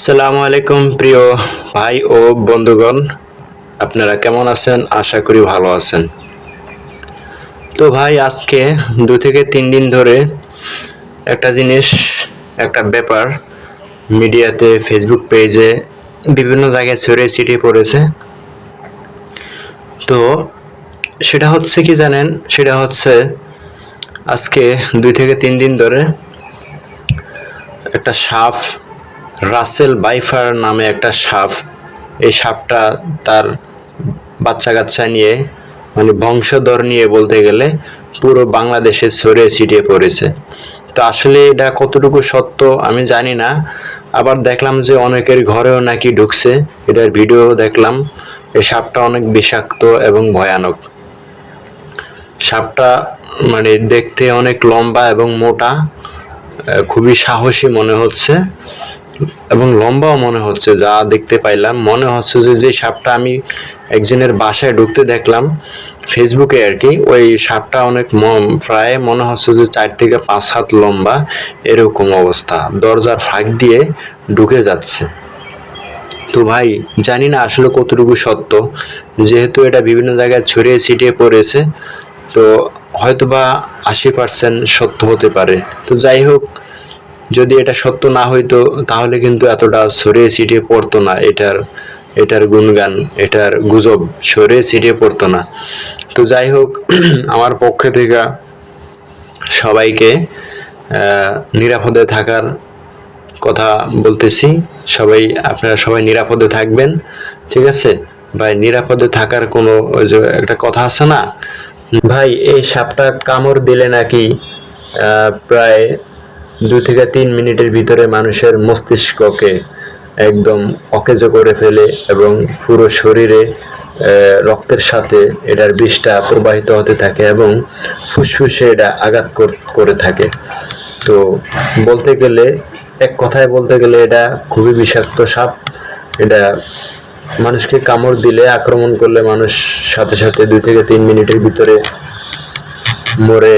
আসসালামু আলাইকুম প্রিয় ভাই ও বন্ধুগণ। আপনারা কেমন আছেন? আশা করি ভালো আছেন। তো ভাই, আজকে দু থেকে তিন দিন ধরে একটা জিনিস, একটা ব্যাপার মিডিয়াতে, ফেসবুক পেজে বিভিন্ন জায়গায় ছড়িয়ে ছিটিয়ে পড়েছে। তো সেটা হচ্ছে কি জানেন? সেটা হচ্ছে আজকে দুই থেকে তিন দিন ধরে একটা সাপ রাসেল বাইফার নামে একটা সাপ। এই সাপটা তার বাচ্চা কাচ্চা নিয়ে মানে বংশধর নিয়ে বলতে গেলে পুরো বাংলাদেশে ছড়িয়ে ছিটিয়ে পড়েছে। তো আসলে এটা কতটুকু সত্য আমি জানি না। আবার দেখলাম যে অনেকের ঘরেও নাকি ঢুকছে। এটার ভিডিও দেখলাম। এই সাপটা অনেক বিষাক্ত এবং ভয়ানক। সাপটা মানে দেখতে অনেক লম্বা এবং মোটা খুবই সাহসী মনে হচ্ছে। এবং লম্বাও মনে হচ্ছে, যা দেখতে পাইলাম। মনে হচ্ছে যে যে সাপটা আমি একজনের বাসায় ঢুকতে দেখলাম ফেসবুকে আর কি, ওই সাপটা অনেক প্রায় মনে হচ্ছে যে চার থেকে পাঁচ হাত লম্বা, এরকম অবস্থা। দরজার ফাঁক দিয়ে ঢুকে যাচ্ছে। তো ভাই, জানি না আসলে কতটুকু সত্য, যেহেতু এটা বিভিন্ন জায়গায় ছড়িয়ে ছিটিয়ে পড়েছে, তো হয়তোবা আশি পার্সেন্ট সত্য হতে পারে। তো যাই হোক যদি এটা সত্য না হইতো, তাহলে কিন্তু এতটা ছড়িয়ে ছিটিয়ে পড়তো না। এটার এটার গুণগান, এটার গুজব ছড়িয়ে ছিটিয়ে পড়তো না। তো যাই হোক, আমার পক্ষে থেকে সবাইকে নিরাপদে থাকার কথা বলতেছি। সবাই, আপনারা সবাই নিরাপদে থাকবেন, ঠিক আছে? ভাই, নিরাপদে থাকার কোনো ওই যে একটা কথা আছে না? ভাই, এই সাপটা কামড় দিলে নাকি প্রায় দু থেকে তিন মিনিটের ভিতরে মানুষের মস্তিষ্ককে একদম অকেজো করে ফেলে এবং পুরো শরীরে রক্তের সাথে এটার বিষটা প্রবাহিত হতে থাকে এবং ফুসফুসে এটা আঘাত করে থাকে। তো বলতে গেলে, এক কথায় বলতে গেলে এটা খুবই বিষাক্ত সাপ। এটা মানুষকে কামড় দিলে, আক্রমণ করলে মানুষ সাথে সাথে দুই থেকে তিন মিনিটের ভিতরে মরে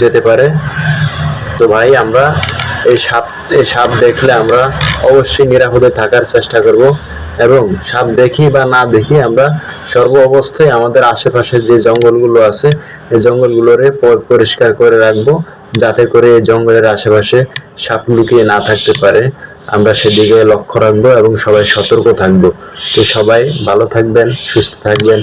যেতে পারে। তো ভাই, আমরা এই সাপ এই সাপ দেখলে আমরা অবশ্যই নিরাপদে থাকার চেষ্টা করব এবং সাপ দেখি বা না দেখি আমরা সর্ব অবস্থায় আমাদের আশেপাশে যে জঙ্গলগুলো আছে, এই জঙ্গলগুলোরে পরিষ্কার করে রাখব যাতে করে এই জঙ্গলের আশেপাশে সাপ লুকিয়ে না থাকতে পারে। আমরা সেদিকে লক্ষ্য রাখব এবং সবাই সতর্ক থাকব। তো সবাই ভালো থাকবেন, সুস্থ থাকবেন।